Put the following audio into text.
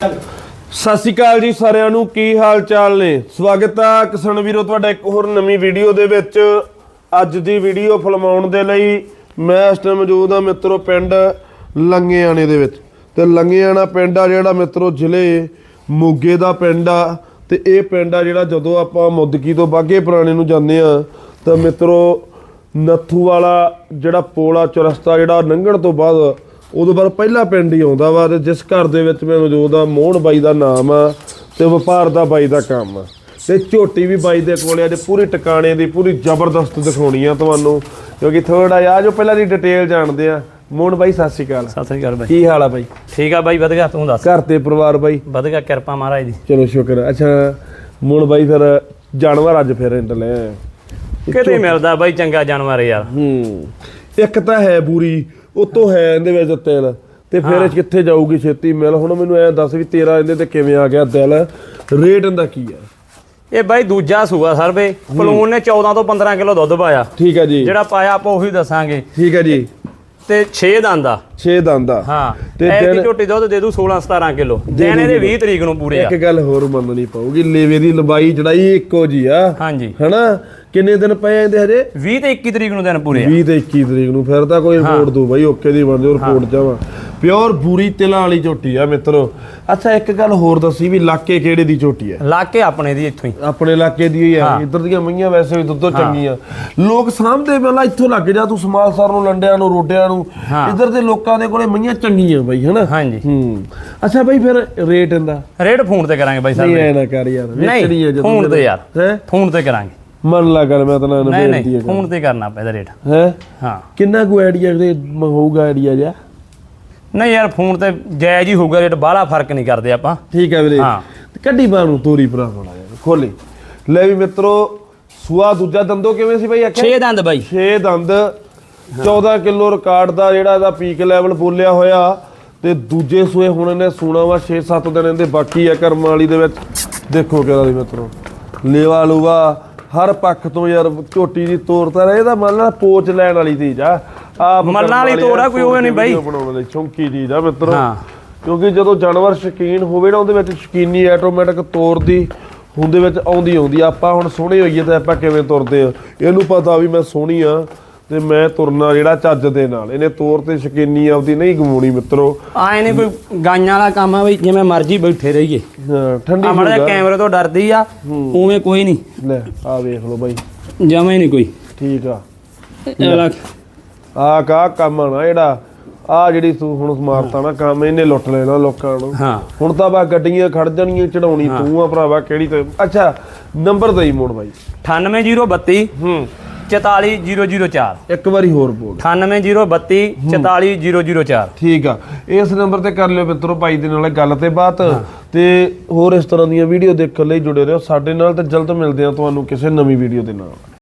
ਸਤਿ ਸ਼੍ਰੀ ਅਕਾਲ ਜੀ ਸਾਰਿਆਂ ਨੂੰ, ਕੀ ਹਾਲ ਚਾਲ ਨੇ? ਸਵਾਗਤ ਆ ਕਿਸਾਨ ਵੀਰੋ, ਤੁਹਾਡਾ ਇੱਕ ਹੋਰ ਨਵੀਂ ਵੀਡੀਓ ਦੇ ਵਿੱਚ। ਅੱਜ ਦੀ ਵੀਡੀਓ ਫਿਲਮਾਉਣ ਦੇ ਲਈ ਮੈਂ ਇਸ ਟਾਈਮ ਮੌਜੂਦ ਆ ਮਿੱਤਰੋ ਪਿੰਡ ਲੰਗੇਆਣੇ ਦੇ ਵਿੱਚ। ਤੇ ਲੰਗੇਆਣਾ ਪਿੰਡ ਆ ਜਿਹੜਾ ਮਿੱਤਰੋ ਜ਼ਿਲ੍ਹੇ ਮੋਗੇ ਦਾ ਪਿੰਡ ਆ। ਤੇ ਇਹ ਪਿੰਡ ਆ ਜਿਹੜਾ ਜਦੋਂ ਆਪਾਂ ਮੁੱਦਕੀ ਤੋਂ ਬਾਗੇ ਪੁਰਾਣੇ ਨੂੰ ਜਾਂਦੇ ਆ ਤਾਂ ਮਿੱਤਰੋ ਨੱਥੂ ਵਾਲਾ ਜਿਹੜਾ ਪੋਲਾ ਚਰਸਤਾ ਜਿਹੜਾ ਲੰਘਣ ਤੋਂ ਬਾਅਦ ਉਦੋਂ ਬਾਅਦ ਪਹਿਲਾ ਪਿੰਡ ਹੀ ਆਉਂਦਾ ਵਾ ਤੇ ਜਿਸ ਘਰ ਦੇ ਵਿੱਚ ਮੈਂ ਮੌਜੂਦ ਆ ਮੋਹਨ ਬਾਈ ਦਾ ਨਾਮ ਆ ਤੇ ਵਪਾਰ ਦਾ ਬਾਈ ਦਾ ਕੰਮ ਆ। ਤੇ ਝੋਟੀ ਵੀ ਬਾਈ ਦੇ ਕੋਲੇ ਅੱਜ ਪੂਰੀ ਟਿਕਾਣੇ ਦੀ ਪੂਰੀ ਜ਼ਬਰਦਸਤ ਦਿਖਾਉਣੀ ਆ ਤੁਹਾਨੂੰ ਕਿਉਂਕਿ ਥੋੜਾ ਜਿਹਾ ਜੋ ਪਹਿਲਾਂ ਦੀ ਡਿਟੇਲ ਜਾਣਦੇ ਆ। ਮੋਹਨ ਬਾਈ ਸਤਿ ਸ਼੍ਰੀ ਅਕਾਲ। ਸਤਿ ਸ੍ਰੀ ਅਕਾਲ ਬਾਈ। ਕੀ ਹਾਲ ਆ ਬਾਈ? ਠੀਕ ਆ ਬਾਈ ਵਧੀਆ ਤੂੰ ਦੱਸ? ਘਰ ਤੇ ਪਰਿਵਾਰ ਬਾਈ? ਵਧੀਆ ਕਿਰਪਾ ਮਹਾਰਾਜ ਦੀ। ਚਲੋ ਸ਼ੁਕਰ ਆ। ਅੱਛਾ ਮੋਹਨ ਬਾਈ ਫਿਰ ਜਾਨਵਰ ਅੱਜ ਫਿਰ ਇੰਟ ਲੈ। ਕਿਤੇ ਮਿਲਦਾ ਬਾਈ ਚੰਗਾ ਜਾਨਵਰ ਯਾਰ। ਹੂੰ। ਇੱਕ ਤਾਂ ਹੈ ਬੂਰੀ ਉਤੋਂ ਹੈ ਇਹਦੇ ਵਿੱਚ ਤਿਲ। ਤੇ ਫਿਰ ਇਹ ਕਿੱਥੇ ਜਾਊਗੀ ਛੇਤੀ ਮਿਲ? ਹੁਣ ਮੈਨੂੰ ਐ ਦੱਸ ਵੀ ਤੇਰਾ ਇਹਦੇ ਤੇ ਕਿਵੇਂ ਆ ਗਿਆ ਦਿਲ? ਰੇਟ ਇਹਦਾ ਕੀ ਆ? ਇਹ ਬਾਈ ਦੂਜਾ ਸੂਆ ਸਰਵੇ। ਪਲੂਨ ਨੇ 14 ਤੋਂ 15 ਕਿਲੋ ਦੁੱਧ ਪਾਇਆ। ਠੀਕ ਹੈ ਜੀ। ਜਿਹੜਾ ਪਾਇਆ ਆਪਾਂ ਉਹੀ ਦੱਸਾਂਗੇ। ਠੀਕ ਹੈ ਜੀ। ਤੇ 6 ਦੰਦ ਆ। 6 ਦੰਦ ਆ। ਹਾਂ ਤੇ ਦਿਨ- ਝੋਟੀ ਦੁੱਧ ਦੇ ਦੂ 16 17 ਕਿਲੋ। ਦੇਣੇ ਦੇ 20 ਤਰੀਕ ਨੂੰ ਪੂਰੇ ਆ। ਇੱਕ ਗੱਲ ਹੋਰ ਮੰਨਣੀ ਪਊਗੀ ਲੇਵੇ ਦੀ ਲੰਬਾਈ ਜੜਾਈ ਇੱਕੋ ਜੀ ਆ। ਹਾਂਜੀ। ਹਨਾ? ਕਿੰਨੇ ਦਿਨ ਪਏ ਇਹਦੇ ਹਜੇ? 20 ਤੇ 21 ਤਰੀਕ ਨੂੰ ਦਿਨ ਪੂਰੇ ਆ। 20 ਤੇ 21 ਤਰੀਕ ਨੂੰ ਫਿਰ ਤਾਂ ਕੋਈ ਰਿਪੋਰਟ ਦੋ ਬਾਈ ਓਕੇ ਦੀ ਬਣ ਜਾਓ ਰਿਪੋਰਟ ਜਾਵਾ। ਪਿਓਰ ਬੂਰੀ ਤਿਲਾਂ ਵਾਲੀ ਝੋਟੀ ਆ ਮਿੱਤਰੋ। ਅੱਛਾ ਇੱਕ ਗੱਲ ਹੋਰ ਦੱਸੀ ਵੀ ਇਲਾਕੇ ਕਿਹੜੇ ਦੀ ਝੋਟੀ ਆ? ਲਾ ਕੇ ਆਪਣੇ ਦੀ ਇੱਥੋਂ ਹੀ। ਆਪਣੇ ਇਲਾਕੇ ਦੀ ਹੀ ਆ। ਇੱਧਰ ਦੀਆਂ ਮਈਆਂ ਵੈਸੇ ਵੀ ਦੁੱਧੋਂ ਚੰਗੀਆਂ। ਲੋਕ ਸਾਹਮਣੇ ਪਹਿਲਾਂ ਇੱਥੋਂ ਲੱਗ ਜਾ ਤੂੰ ਸਮਾਲਸਰ ਨੂੰ ਲੰਡਿਆਂ ਨੂੰ ਰੋਡਿਆਂ ਨੂੰ। ਹਾਂ। ਇੱਧਰ ਦੇ ਲੋਕਾਂ ਦੇ ਕੋਲੇ ਮਈਆਂ ਚੰਗੀਆਂ ਬਈ ਹਨਾ? ਹਾਂਜੀ। ਹੂੰ। ਅੱਛਾ ਬਈ ਫਿਰ ਰੇਟ ਇਹਦਾ? ਰੇਟ ਫੋਨ ਤੇ ਕਰਾਂਗੇ ਬਾਈ ਨਹੀਂ ਸਾਹਿਬ ਐ ਨਾ ਕਰ ਯਾਰ ਵੇਚਣੀ ਨਹੀਂ ਜਦੋਂ ਫੋਨ ਤੇ ਯਾਰ। ਹੈ? ਫੋਨ ਤੇ ਕਰਾਂਗੇ। ਮੰਨ ਲਾ ਕਰ ਮੈਂ ਤਾਂ ਨਾ ਨਹੀਂ ਨਹੀਂ ਹੈ ਫੋਨ ਤੇ ਕਰਨਾ ਪੈਦਾ ਰੇਟ। ਹੈ? ਹਾਂ। ਕਿੰਨਾ ਕੁ ਆਈਡੀਆ ਹੋਊਗਾ ਆਈਡੀਆ ਜਿਆ ਨਹੀਂ ਯਾਰ ਫੋਨ ਤੇ ਜਾਇਜ਼ ਹੀ ਹੋਊਗਾ ਰੇਟ ਬਾਹਲਾ ਫ਼ਰਕ ਨਹੀਂ ਕਰਦੇ ਆਪਾਂ। ਠੀਕ ਹੈ ਵੀਰੇ। ਹਾਂ। ਤੇ ਕੱਢੀ ਬਾਹ ਨੂੰ ਤੋਰੀ ਭਰਾ ਬਣਾ ਯਾਰ ਖੋਲੀ। ਲੈ ਵੀ ਮਿੱਤਰੋ ਸੂਆ ਦੂਜਾ ਦੰਦੋ ਕਿਵੇਂ ਸੀ ਬਈ ਆਖਿਆ? 6 ਦੰਦ ਬਾਈ। 6 ਦੰਦ 14 ਕਿਲੋ ਰਿਕਾਰਡ ਦਾ ਜਿਹੜਾ ਇਹਦਾ ਪੀਕ ਲੈਵਲ ਬੋਲਿਆ ਹੋਇਆ। ਤੇ ਦੂਜੇ ਸੂਏ ਹੁਣ ਇਹਨੇ ਸੂਣਾ ਵਾ 6-7 ਦਿਨ ਇਹਦੇ ਬਾਕੀ ਆ ਕਰਮ ਵਾਲੀ ਦੇ ਵਿੱਚ। ਦੇਖੋ ਕਿਹੜਾ ਦੀ ਮਿੱਤਰੋ ਲੇਵਾ ਲੂਵਾ ਹਰ ਪੱਖ ਤੋਂ ਯਾਰ ਝੋਟੀ ਦੀ ਤੋਰ ਤਾਂ ਇਹਦਾ ਮੰਨ ਲਾ ਪੋਚ ਲੈਣ ਵਾਲੀ ਚੀਜ਼ ਆ। ਮੱਲਾਂ ਵਾਲੀ ਤੋਰ ਆ, ਕੋਈ ਉਹ ਨਹੀਂ ਬਾਈ। ਬਣਾਉਣ ਲਈ ਚੌਂਕੀ ਚੀਜ਼ ਆ ਮਿੱਤਰੋ। ਹਾਂ। ਕਿਉਂਕਿ ਜਦੋਂ ਜਾਨਵਰ ਸ਼ਕੀਨ ਹੋਵੇ ਨਾ ਉਹਦੇ ਵਿੱਚ ਸ਼ਕੀਨੀ ਆਟੋਮੈਟਿਕ ਤੋਰ ਦੀ ਹੁੰਦੇ ਵਿੱਚ ਆਉਂਦੀ ਆਉਂਦੀ। ਆਪਾਂ ਹੁਣ ਸੋਹਣੇ ਹੋਈਏ ਤਾਂ ਆਪਾਂ ਕਿਵੇਂ ਤੁਰਦੇ ਆ? ਇਹਨੂੰ ਪਤਾ ਵੀ ਮੈਂ ਸੋਹਣੀ ਆ ਤੇ ਮੈਂ ਤੁਰਨਾ ਜਿਹੜਾ ਚੱਜ ਦੇ ਨਾਲ। ਇਹਨੇ ਤੋਰ ਤੇ ਸ਼ਕੀਨੀ ਆਪਦੀ ਨਹੀਂ ਗਵਾਉਣੀ ਮਿੱਤਰੋ। ਆਏ ਨੇ ਕੋਈ ਗਾਈਆਂ ਵਾਲਾ ਕੰਮ ਆ ਬਈ ਜਿਵੇਂ ਮਰਜ਼ੀ ਬੈਠੇ ਰਹੀਏ। ਹਾਂ, ਠੰਡੀ ਹੋਊਗਾ। ਕੈਮਰੇ ਤੋਂ ਡਰਦੀ ਆ ਉਵੇਂ ਕੋਈ ਨਹੀਂ। ਲੈ ਆ ਵੇਖ ਲਓ ਬਾਈ। ਜਮੇ ਨਹੀਂ ਕੋਈ। ਠੀਕ ਆ। ਆ ਕਾ ਕੰਮ ਆ ਨਾ ਜਿਹੜਾ। ਆ ਜਿਹੜੀ ਤੂੰ ਹੁਣ ਸਮਾਰਤਾ ਨਾ ਕੰਮ ਇਹਨੇ ਲੁੱਟ ਲੈਣਾ ਲੋਕਾਂ ਨੂੰ। ਹਾਂ। ਹੁਣ ਤਾਂ ਬਾ ਗੱਡੀਆਂ ਖੜ ਜਾਣੀਆਂ ਚੜਾਉਣੀ ਤੂੰ ਆ ਭਰਾਵਾ ਕਿਹੜੀ ਤੇ ਅੱਛਾ ਨੰਬਰ ਦੇਈ ਮੋੜ ਬਾਈ। 98032 ਹੂੰ। 44004 ਇੱਕ ਵਾਰੀ ਹੋਰ ਬੋਲ। 98032 44004 ਠੀਕ ਆ। ਇਸ ਨੰਬਰ ਤੇ ਕਰ ਲਿਓ ਮਿੱਤਰੋ ਭਾਈ ਦੇ ਨਾਲ ਗੱਲ ਤੇ ਬਾਤ। ਤੇ ਹੋਰ ਇਸ ਤਰ੍ਹਾਂ ਦੀਆਂ ਵੀਡੀਓ ਦੇਖਣ ਲਈ ਜੁੜੇ ਰਹੋ। ਸਾਡੇ ਨਾਲ ਤੇ ਜਲਦ ਮਿਲਦੇ ਆ ਤੁਹਾਨੂੰ ਕਿਸੇ ਨਵੀਂ ਵੀਡੀਓ ਦੇ ਨਾਲ।